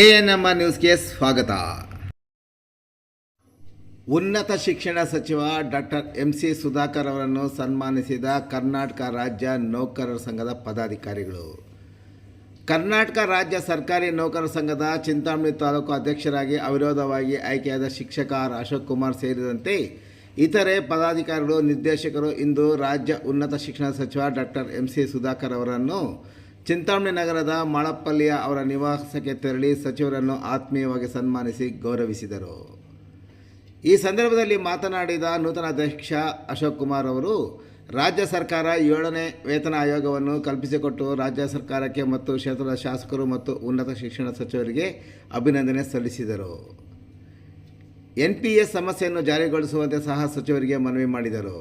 A N M R ನ್ಯೂಸ್ಗೆ ಸ್ವಾಗತ. ಉನ್ನತ ಶಿಕ್ಷಣ ಸಚಿವ ಡಾಕ್ಟರ್ ಎಂ ಸಿ ಸುಧಾಕರ್ ಅವರನ್ನು ಸನ್ಮಾನಿಸಿದ ಕರ್ನಾಟಕ ರಾಜ್ಯ ನೌಕರರ ಸಂಘದ ಪದಾಧಿಕಾರಿಗಳು. ಕರ್ನಾಟಕ ರಾಜ್ಯ ಸರ್ಕಾರಿ ನೌಕರರ ಸಂಘದ ಚಿಂತಾಮಣಿ ತಾಲೂಕು ಅಧ್ಯಕ್ಷರಾಗಿ ಅವಿರೋಧವಾಗಿ ಆಯ್ಕೆಯಾದ ಶಿಕ್ಷಕ ಆರ್ ಅಶೋಕ್ ಕುಮಾರ್ ಸೇರಿದಂತೆ ಇತರೆ ಪದಾಧಿಕಾರಿಗಳು, ನಿರ್ದೇಶಕರು ಇಂದು ರಾಜ್ಯ ಉನ್ನತ ಶಿಕ್ಷಣ ಸಚಿವ ಡಾಕ್ಟರ್ ಎಂ ಸಿ ಸುಧಾಕರ್ ಅವರನ್ನು ಚಿಂತಾಮಣಿ ನಗರದ ಮಾಳಪ್ಪಲ್ಲಿಯ ಅವರ ನಿವಾಸಕ್ಕೆ ತೆರಳಿ ಸಚಿವರನ್ನು ಆತ್ಮೀಯವಾಗಿ ಸನ್ಮಾನಿಸಿ ಗೌರವಿಸಿದರು. ಈ ಸಂದರ್ಭದಲ್ಲಿ ಮಾತನಾಡಿದ ನೂತನ ಅಧ್ಯಕ್ಷ ಅಶೋಕ್ ಕುಮಾರ್ ಅವರು, ರಾಜ್ಯ ಸರ್ಕಾರ ಏಳನೇ ವೇತನ ಆಯೋಗವನ್ನು ಕಲ್ಪಿಸಿಕೊಟ್ಟು ರಾಜ್ಯ ಸರ್ಕಾರಕ್ಕೆ ಮತ್ತು ಕ್ಷೇತ್ರದ ಶಾಸಕರು ಮತ್ತು ಉನ್ನತ ಶಿಕ್ಷಣ ಸಚಿವರಿಗೆ ಅಭಿನಂದನೆ ಸಲ್ಲಿಸಿದರು. ಎನ್ ಪಿ ಎಸ್ ಸಮಸ್ಯೆಯನ್ನು ಜಾರಿಗೊಳಿಸುವಂತೆ ಸಹ ಸಚಿವರಿಗೆ ಮನವಿ ಮಾಡಿದರು.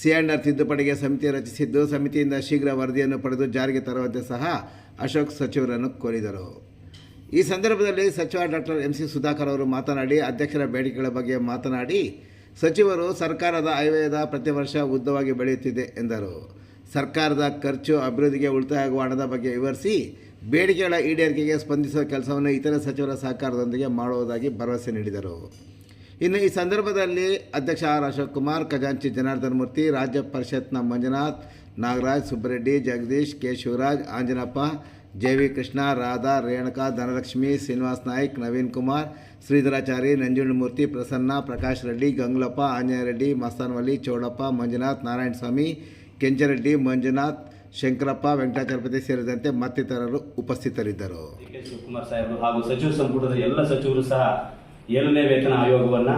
ಸಿ ಆರ್ ತಿದ್ದುಪಡಿಗೆ ಸಮಿತಿ ರಚಿಸಿದ್ದು, ಸಮಿತಿಯಿಂದ ಶೀಘ್ರ ವರದಿಯನ್ನು ಪಡೆದು ಜಾರಿಗೆ ತರುವಂತೆ ಸಹ ಅಶೋಕ್ ಸಚಿವರನ್ನು ಕೋರಿದರು. ಈ ಸಂದರ್ಭದಲ್ಲಿ ಸಚಿವ ಡಾಕ್ಟರ್ ಎಂ ಸಿ ಸುಧಾಕರ್ ಅವರು ಮಾತನಾಡಿ, ಅಧ್ಯಕ್ಷರ ಬೇಡಿಕೆಗಳ ಬಗ್ಗೆ ಮಾತನಾಡಿ, ಸಚಿವರು ಸರ್ಕಾರದ ಆಯವ್ಯಯದ ಪ್ರತಿ ವರ್ಷ ಉದ್ದವಾಗಿ ಬೆಳೆಯುತ್ತಿದೆ ಎಂದರು. ಸರ್ಕಾರದ ಖರ್ಚು ಅಭಿವೃದ್ಧಿಗೆ ಉಳಿತಾಯ ಆಗುವ ಹಣದ ಬಗ್ಗೆ ವಿವರಿಸಿ, ಬೇಡಿಕೆಗಳ ಈಡೇರಿಕೆಗೆ ಸ್ಪಂದಿಸುವ ಕೆಲಸವನ್ನು ಇತರೆ ಸಚಿವರ ಸಹಕಾರದೊಂದಿಗೆ ಮಾಡುವುದಾಗಿ ಭರವಸೆ ನೀಡಿದರು. ಇನ್ನು ಈ ಸಂದರ್ಭದಲ್ಲಿ ಅಧ್ಯಕ್ಷ ಆರ್ ಅಶೋಕ್ ಕುಮಾರ್ ಖಜಾಂಚಿ ಜನಾರ್ದನ್ ಮೂರ್ತಿ, ರಾಜ್ಯ ಪರಿಷತ್ನ Manjunath, Nagaraj, Subbareddy, Jagadish, K. Shivaraj, Anjanappa, J. V. Krishna, Radha, Renuka, Dhanalakshmi, Srinivas Naik, Naveen Kumar, Sridharachari Nanjundamurthy Prasanna, Prakash Reddy, Gangalappa, Anjaneya Reddy, Mastanavalli, Chowdappa, Manjunath, Narayanaswamy Kenchareddy Manjunath, Shankarappa, Venkatachalapathi ಸೇರಿದಂತೆ ಮತ್ತಿತರರು ಉಪಸ್ಥಿತರಿದ್ದರು. D Shivakumar ಸಾಹೇಬರು ಹಾಗೂ ಸಚಿವ ಸಂಪುಟದ ಎಲ್ಲ ಸಚಿವರು ಸಹ ಏಳನೇ ವೇತನ ಆಯೋಗವನ್ನ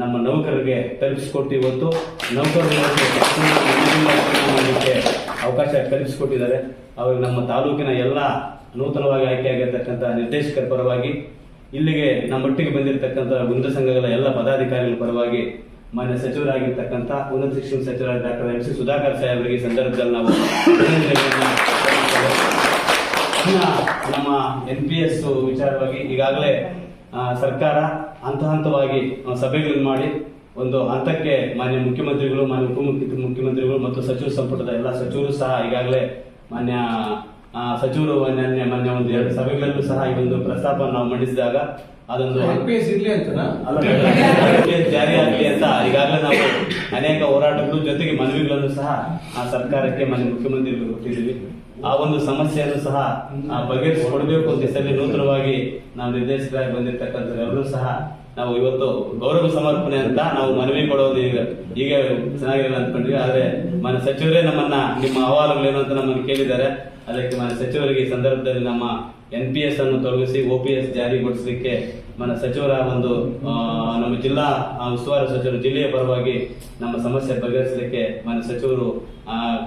ನಮ್ಮ ನೌಕರರಿಗೆ ತಲುಪಿಸಿಕೊಟ್ಟು ಇವತ್ತು ನೌಕರರು ಇವತ್ತು ತಕ್ಷಣ ವೇತನ ಮಾಡಲಿಕ್ಕೆ ಅವಕಾಶ ಕಲ್ಪಿಸಿಕೊಟ್ಟಿದ್ದಾರೆ. ಅವರು ನಮ್ಮ ತಾಲೂಕಿನ ಎಲ್ಲ ನೂತನವಾಗಿ ಆಯ್ಕೆಯಾಗಿರ್ತಕ್ಕಂಥ ನಿರ್ದೇಶಕರ ಪರವಾಗಿ, ಇಲ್ಲಿಗೆ ನಮ್ಮೊಟ್ಟಿಗೆ ಬಂದಿರತಕ್ಕಂಥ ಉನ್ನತ ಸಂಘಗಳ ಎಲ್ಲ ಪದಾಧಿಕಾರಿಗಳ ಪರವಾಗಿ ಮಾನ್ಯ ಸಚಿವರಾಗಿರ್ತಕ್ಕಂಥ ಉನ್ನತ ಶಿಕ್ಷಣ ಸಚಿವರಾದ ಡಾಕ್ಟರ್ ಎಂ ಸಿ ಸುಧಾಕರ್ ಸಾಹೇಬರಿಗೆ ಸಂದರ್ಭದಲ್ಲಿ ನಾವು ನಮ್ಮ ಎನ್ ಪಿ ಎಸ್ ವಿಚಾರವಾಗಿ ಈಗಾಗಲೇ ಸರ್ಕಾರ ಹಂತ ಹಂತವಾಗಿ ಸಭೆಗಳನ್ನು ಮಾಡಿ ಒಂದು ಹಂತಕ್ಕೆ ಮಾನ್ಯ ಮುಖ್ಯಮಂತ್ರಿಗಳು ಮಾನ್ಯ ಉಪಮುಖ್ಯ ಮುಖ್ಯಮಂತ್ರಿಗಳು ಮತ್ತು ಸಚಿವ ಸಂಪುಟದ ಎಲ್ಲ ಸಚಿವರು ಸಹ ಈಗಾಗಲೇ ಮಾನ್ಯ ಆ, ಸಚಿವರು ಮಾನ್ಯ ಮಾನ್ಯ ಒಂದು ಎರಡು ಸಭೆಗಳಲ್ಲೂ ಸಹ ಈ ಒಂದು ಪ್ರಸ್ತಾಪ ನಾವು ಮಂಡಿಸಿದಾಗ ಅದೊಂದು ಜಾರಿ ಆಗಲಿ ಅಂತ ಈಗಾಗಲೇ ನಾವು ಅನೇಕ ಹೋರಾಟಗಳು ಜೊತೆಗೆ ಮನವಿಗಳನ್ನು ಸಹ ಆ ಸರ್ಕಾರಕ್ಕೆ ಮಾನ್ಯ ಮುಖ್ಯಮಂತ್ರಿಗಳು ಕೊಟ್ಟಿದ್ದೀವಿ. ಆ ಒಂದು ಸಮಸ್ಯೆಯನ್ನು ಸಹ ಬಗೆಹರಿಸಿಕೊಡ್ಬೇಕು ಅಂತ ಹೆಸರಲ್ಲಿ ನೂತನವಾಗಿ ನಾವು ನಿರ್ದೇಶಕರಾಗಿ ಬಂದಿರತಕ್ಕಂಥವ್ರೆಲ್ಲರೂ ಸಹ ನಾವು ಇವತ್ತು ಗೌರವ ಸಮರ್ಪಣೆ ಅಂತ ನಾವು ಮನವಿ ಕೊಡೋದು ಈಗ ಈಗ ಚೆನ್ನಾಗಿರಲ್ಲ ಅನ್ಕೊಂಡ್ವಿ ಆದ್ರೆ ಮನ ಸಚಿವರೇ ನಮ್ಮನ್ನ, ನಿಮ್ಮ ಅಹವಾಲುಗಳೇನು ಅಂತ ನಮ್ಮನ್ನು ಕೇಳಿದ್ದಾರೆ. ಅದಕ್ಕೆ ಮನ ಸಚಿವರಿಗೆ ಈ ಸಂದರ್ಭದಲ್ಲಿ ನಮ್ಮ ಎನ್ ಪಿ ಎಸ್ ಅನ್ನು ತೊಲಗಿಸಿ ಒ ಪಿ ಎಸ್ ಜಾರಿಗೊಳಿಸಲಿಕ್ಕೆ ಮನ ಸಚಿವರ ಒಂದು ನಮ್ಮ ಜಿಲ್ಲಾ ಉಸ್ತುವಾರಿ ಸಚಿವರು ಜಿಲ್ಲೆಯ ಪರವಾಗಿ ನಮ್ಮ ಸಮಸ್ಯೆ ಬಗೆಹರಿಸಲಿಕ್ಕೆ ಮನ ಸಚಿವರು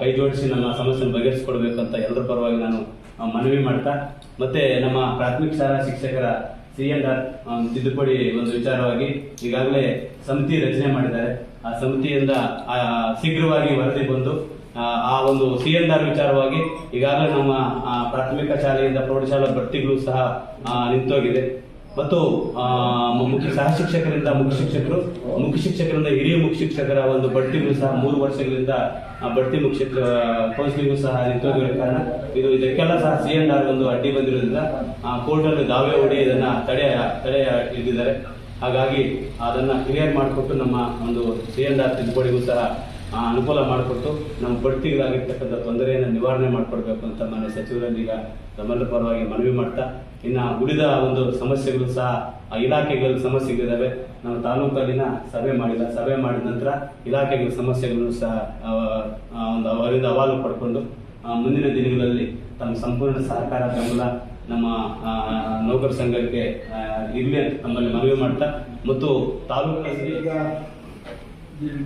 ಕೈ ಜೋಡಿಸಿ ನಮ್ಮ ಸಮಸ್ಯೆಯನ್ನು ಬಗೆಹರಿಸಿಕೊಡ್ಬೇಕು ಅಂತ ಎಲ್ಲರ ಪರವಾಗಿ ನಾನು ಮನವಿ ಮಾಡ್ತಾ ಮತ್ತೆ ನಮ್ಮ ಪ್ರಾಥಮಿಕ ಶಾಲಾ ಶಿಕ್ಷಕರ ಸಿ ಎನ್ ಆರ್ ತಿದ್ದುಪಡಿ ಒಂದು ವಿಚಾರವಾಗಿ ಈಗಾಗಲೇ ಸಮಿತಿ ರಚನೆ ಮಾಡಿದ್ದಾರೆ. ಆ ಸಮಿತಿಯಿಂದ ಶೀಘ್ರವಾಗಿ ವರದಿ ಬಂದು ಆ, ಒಂದು ಸಿ ಎನ್ ಆರ್ ವಿಚಾರವಾಗಿ ಈಗಾಗಲೇ ನಮ್ಮ ಪ್ರಾಥಮಿಕ ಶಾಲೆಯಿಂದ ಪ್ರೌಢಶಾಲಾ ಭರ್ತಿಗಳು ಸಹ ನಿಂತೋಗಿದೆ. ಮತ್ತು ಮುಖ್ಯ ಸಹ ಶಿಕ್ಷಕರಿಂದ ಮುಖ್ಯ ಶಿಕ್ಷಕರು, ಮುಖ್ಯ ಶಿಕ್ಷಕರಿಂದ ಹಿರಿಯ ಮುಖ್ಯ ಶಿಕ್ಷಕರ ಒಂದು ಬಡ್ತಿಗಳು ಸಹ ಮೂರು ವರ್ಷಗಳಿಂದ ಬಡ್ತಿ ಮುಖ್ಯ ಶಿಕ್ಷಕರ ಸಹ ನಿಂತೋಗಿರೋ ಕಾರಣ ಇದು ಇದಕ್ಕೆಲ್ಲ ಸಹ ಸಿ ಎನ್ ಆರ್ ಒಂದು ಅಡ್ಡಿ ಬಂದಿರೋದ್ರಿಂದ ಕೋರ್ಟ್ ಅಲ್ಲಿ ದಾವೆ ಹೊಡಿ ಇದನ್ನ ತಡೆ ತಡೆ ಹಿಡಿದಿದ್ದಾರೆ ಹಾಗಾಗಿ ಅದನ್ನ ಕ್ಲಿಯರ್ ಮಾಡಿಕೊಟ್ಟು ನಮ್ಮ ಒಂದು ಸಿ ಎನ್ ಆರ್ ತಿದ್ದುಪಡಿಗೂ ಸಹ ಆ, ಅನುಕೂಲ ಮಾಡಿಕೊಟ್ಟು ನಮ್ಮ ಬಡ್ತಿಗಳಾಗಿರ್ತಕ್ಕಂಥ ತೊಂದರೆಯನ್ನು ನಿವಾರಣೆ ಮಾಡಿಕೊಡ್ಬೇಕು ಅಂತ ಸಚಿವರಲ್ಲಿ ಈಗ ತಮ್ಮೆಲ್ಲರ ಪರವಾಗಿ ಮನವಿ ಮಾಡ್ತಾ ಇನ್ನು ಉಳಿದ ಒಂದು ಸಮಸ್ಯೆಗಳು ಸಹ ಆ ಇಲಾಖೆಗಳ ಸಮಸ್ಯೆಗಳಿದ್ದಾವೆ ನಾವು ತಾಲೂಕಲ್ಲಿನ ಸಭೆ ಮಾಡಿಲ್ಲ ಸಭೆ ಮಾಡಿದ ನಂತರ ಇಲಾಖೆಗಳ ಸಮಸ್ಯೆಗಳನ್ನು ಸಹ ಒಂದು ಅವರಿಂದ ಅಹವಾಲು ಪಡ್ಕೊಂಡು ಮುಂದಿನ ದಿನಗಳಲ್ಲಿ ತಮ್ಮ ಸಂಪೂರ್ಣ ಸಹಕಾರ ಬೆಂಬಲ ನಮ್ಮ ನೌಕರ ಸಂಘಕ್ಕೆ ಇರಲಿ ಅಂತ ತಮ್ಮಲ್ಲಿ ಮನವಿ ಮಾಡ್ತಾ ಮತ್ತು ತಾಲೂಕಿನಲ್ಲಿ ಈಗ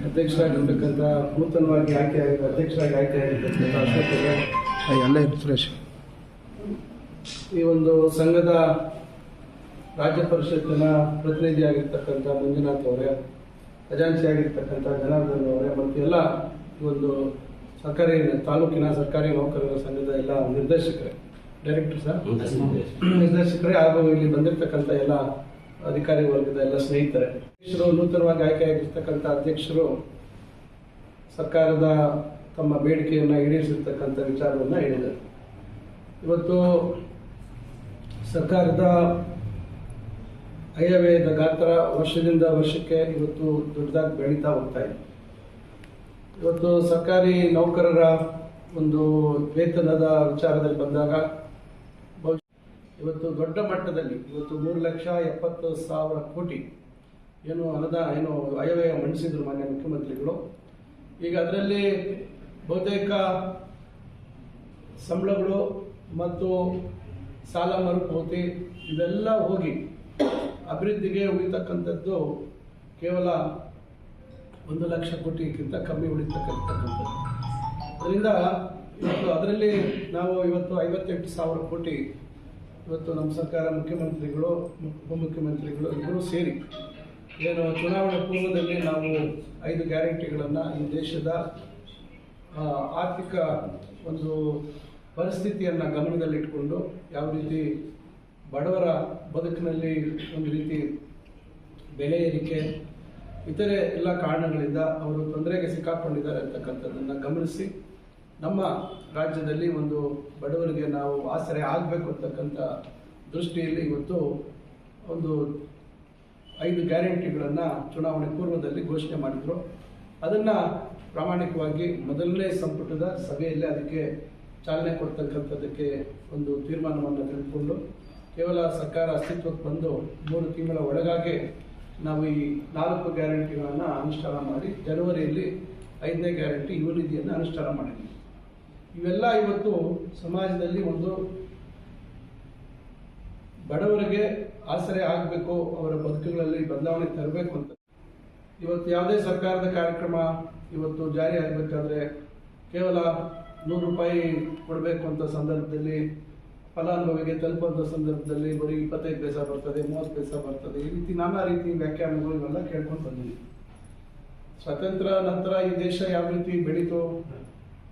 ಅಧ್ಯಕ್ಷರಾಗಿರ್ತಕ್ಕಂಥ ನೂತನವಾಗಿ ಆಯ್ಕೆ ಆಗಿದ್ದ ಅಧ್ಯಕ್ಷರಾಗಿ ಆಯ್ಕೆ ಆಗಿರ್ತಕ್ಕಂಥ ಅಶೋಕ್ ಫ್ರೆಶ್ ಈ ಒಂದು ಸಂಘದ ರಾಜ್ಯ ಪರಿಷತ್ತಿನ ಪ್ರತಿನಿಧಿ ಆಗಿರ್ತಕ್ಕಂಥ ಮಂಜುನಾಥ್ ಅವರೇ ಖಜಾಂಚಿ ಆಗಿರ್ತಕ್ಕಂಥ ಜನಾರ್ದನ್ ಅವರೇ ಮತ್ತು ಎಲ್ಲ ಈ ಒಂದು ಸರ್ಕಾರಿ ತಾಲೂಕಿನ ಸರ್ಕಾರಿ ನೌಕರರ ಸಂಘದ ಎಲ್ಲ ನಿರ್ದೇಶಕರೇ ಡೈರೆಕ್ಟರ್ ಸರ್. ನಿರ್ದೇಶಕರೇ ಹಾಗೂ ಇಲ್ಲಿ ಬಂದಿರತಕ್ಕಂಥ ಎಲ್ಲ ಅಧಿಕಾರಿ ವರ್ಗದ ಎಲ್ಲ ಸ್ನೇಹಿತರೆ, ಅಧ್ಯಕ್ಷರು, ನೂತನವಾಗಿ ಆಯ್ಕೆಯಾಗಿರ್ತಕ್ಕಂಥ ಅಧ್ಯಕ್ಷರು, ಸರ್ಕಾರದ ತಮ್ಮ ಬೇಡಿಕೆಯನ್ನು ಈಡೇರಿಸಿರ್ತಕ್ಕಂಥ ವಿಚಾರವನ್ನು ಹೇಳಿದರು. ಇವತ್ತು ಸರ್ಕಾರದ ಆಯವ್ಯಯದ ಗಾತ್ರ ವರ್ಷದಿಂದ ವರ್ಷಕ್ಕೆ ಇವತ್ತು ದೊಡ್ಡದಾಗಿ ಬೆಳೀತಾ ಹೋಗ್ತಾ ಇದೆ. ಇವತ್ತು ಸರ್ಕಾರಿ ನೌಕರರ ಒಂದು ವೇತನದ ವಿಚಾರದಲ್ಲಿ ಬಂದಾಗ ಇವತ್ತು ದೊಡ್ಡ ಮಟ್ಟದಲ್ಲಿ ಇವತ್ತು ಮೂರು ಲಕ್ಷ ಎಪ್ಪತ್ತು ಸಾವಿರ ಕೋಟಿ ಏನು ಅನುದಾನ ಏನು ಆಯವ್ಯಯ ಮಂಡಿಸಿದ್ರು ಮಾನ್ಯ ಮುಖ್ಯಮಂತ್ರಿಗಳು. ಈಗ ಅದರಲ್ಲಿ ಬಹುತೇಕ ಸಂಬಳಗಳು ಮತ್ತು ಸಾಲ ಮರುಪಾವತಿ ಇವೆಲ್ಲ ಹೋಗಿ ಅಭಿವೃದ್ಧಿಗೆ ಉಳಿತಕ್ಕಂಥದ್ದು ಕೇವಲ ಒಂದು ಲಕ್ಷ ಕೋಟಿಗಿಂತ ಕಮ್ಮಿ ಉಳಿತಕ್ಕಂಥದ್ದು. ಅದರಿಂದ ಇವತ್ತು ಅದರಲ್ಲಿ ನಾವು ಇವತ್ತು ಐವತ್ತೆಂಟು ಸಾವಿರ ಕೋಟಿ ಇವತ್ತು ನಮ್ಮ ಸರ್ಕಾರ ಮುಖ್ಯಮಂತ್ರಿಗಳು, ಉಪಮುಖ್ಯಮಂತ್ರಿಗಳು ಇಬ್ಬರು ಸೇರಿ ಏನು ಚುನಾವಣೆ ಪೂರ್ವದಲ್ಲಿ ನಾವು ಐದು ಗ್ಯಾರಂಟಿಗಳನ್ನು ಈ ದೇಶದ ಆರ್ಥಿಕ ಒಂದು ಪರಿಸ್ಥಿತಿಯನ್ನು ಗಮನದಲ್ಲಿಟ್ಕೊಂಡು ಯಾವ ರೀತಿ ಬಡವರ ಬದುಕಿನಲ್ಲಿ ಒಂದು ರೀತಿ ಬೆಲೆ ಏರಿಕೆ, ಇತರೆ ಎಲ್ಲ ಕಾರಣಗಳಿಂದ ಅವರು ತೊಂದರೆಗೆ ಸಿಕ್ಕಾಕೊಂಡಿದ್ದಾರೆ ಅಂತಕ್ಕಂಥದ್ದನ್ನು ಗಮನಿಸಿ. ನಮ್ಮ ರಾಜ್ಯದಲ್ಲಿ ಒಂದು ಬಡವರಿಗೆ ನಾವು ಆಸರೆ ಆಗಬೇಕು ಅಂತಕ್ಕಂಥ ದೃಷ್ಟಿಯಲ್ಲಿ ಇವತ್ತು ಒಂದು ಐದು ಗ್ಯಾರಂಟಿಗಳನ್ನು ಚುನಾವಣೆ ಪೂರ್ವದಲ್ಲಿ ಘೋಷಣೆ ಮಾಡಿದರು. ಅದನ್ನು ಪ್ರಾಮಾಣಿಕವಾಗಿ ಮೊದಲನೇ ಸಂಪುಟದ ಸಭೆಯಲ್ಲಿ ಅದಕ್ಕೆ ಚಾಲನೆ ಕೊಡ್ತಕ್ಕಂಥದ್ದಕ್ಕೆ ಒಂದು ತೀರ್ಮಾನವನ್ನು ತೆಗೆದುಕೊಂಡು ಕೇವಲ ಸರ್ಕಾರ ಅಸ್ತಿತ್ವಕ್ಕೆ ಬಂದು ಮೂರು ತಿಂಗಳ ಒಳಗಾಗಿ ನಾವು ಈ ನಾಲ್ಕು ಗ್ಯಾರಂಟಿಗಳನ್ನು ಅನುಷ್ಠಾನ ಮಾಡಿ ಜನವರಿಯಲ್ಲಿ ಐದನೇ ಗ್ಯಾರಂಟಿ ಯುವ ನಿಧಿಯನ್ನು ಅನುಷ್ಠಾನ ಮಾಡಿದ್ವಿ. ಇವೆಲ್ಲ ಇವತ್ತು ಸಮಾಜದಲ್ಲಿ ಒಂದು ಬಡವರಿಗೆ ಆಸರೆ ಆಗಬೇಕು, ಅವರ ಬದುಕುಗಳಲ್ಲಿ ಬದಲಾವಣೆ ತರಬೇಕು ಅಂತ. ಇವತ್ತು ಯಾವುದೇ ಸರ್ಕಾರದ ಕಾರ್ಯಕ್ರಮ ಇವತ್ತು ಜಾರಿ ಆಗಬೇಕಾದ್ರೆ ಕೇವಲ ನೂರು ರೂಪಾಯಿ ಕೊಡಬೇಕು ಅಂತ ಸಂದರ್ಭದಲ್ಲಿ, ಫಲಾನುಭವಿಗೆ ತಲುಪುವಂಥ ಸಂದರ್ಭದಲ್ಲಿ ಬರೀ ಇಪ್ಪತ್ತೈದು ಪೈಸಾ ಬರ್ತದೆ, ಮೂವತ್ತು ಪೈಸಾ ಬರ್ತದೆ, ಈ ರೀತಿ ನಾನಾ ರೀತಿ ವ್ಯಾಖ್ಯಾನಗಳು ಇವೆಲ್ಲ ಕೇಳ್ಕೊಂಡು ಬಂದಿದ್ದೀನಿ ಸ್ವಾತಂತ್ರ್ಯ ನಂತರ ಈ ದೇಶ ಯಾವ ರೀತಿ ಬೆಳೀತು?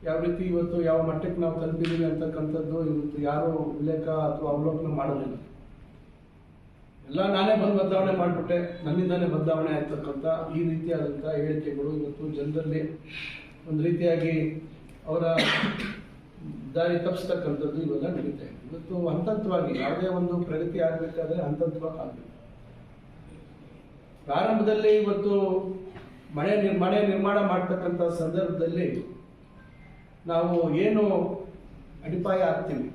ಯಾವ ರೀತಿ ಇವತ್ತು ಯಾವ ಮಟ್ಟಕ್ಕೆ ನಾವು ತಲುಪಿದ್ದೀವಿ ಅಂತಕ್ಕಂಥದ್ದು ಇವತ್ತು ಯಾರು ಉಲ್ಲೇಖ ಅಥವಾ ಅವಲೋಕನ ಮಾಡೋದಿಲ್ಲ ಎಲ್ಲ ನಾನೇ ಬಂದು ಬದಲಾವಣೆ ಮಾಡಿಬಿಟ್ಟೆ. ನನ್ನಿಂದಾನೇ ಬದಲಾವಣೆ ಆಗ್ತಕ್ಕಂಥ ಈ ರೀತಿಯಾದಂಥ ಹೇಳಿಕೆಗಳು ಇವತ್ತು ಜನರಲ್ಲಿ ಒಂದು ರೀತಿಯಾಗಿ ಅವರ ದಾರಿ ತಪ್ಪಿಸ್ತಕ್ಕಂಥದ್ದು ಇವೆಲ್ಲ ನಡೀತಾ ಇದೆ. ಇವತ್ತು ಹಂತವಾಗಿ ಯಾವುದೇ ಒಂದು ಪ್ರಗತಿ ಆಗಬೇಕಾದ್ರೆ ಹಂತವಾಗಿ ಆಗಬೇಕು. ಪ್ರಾರಂಭದಲ್ಲಿ ಇವತ್ತು ಮನೆ ಮನೆ ನಿರ್ಮಾಣ ಮಾಡ್ತಕ್ಕಂಥ ಸಂದರ್ಭದಲ್ಲಿ ನಾವು ಏನು ಅಡಿಪಾಯ ಆಗ್ತೀವಿ.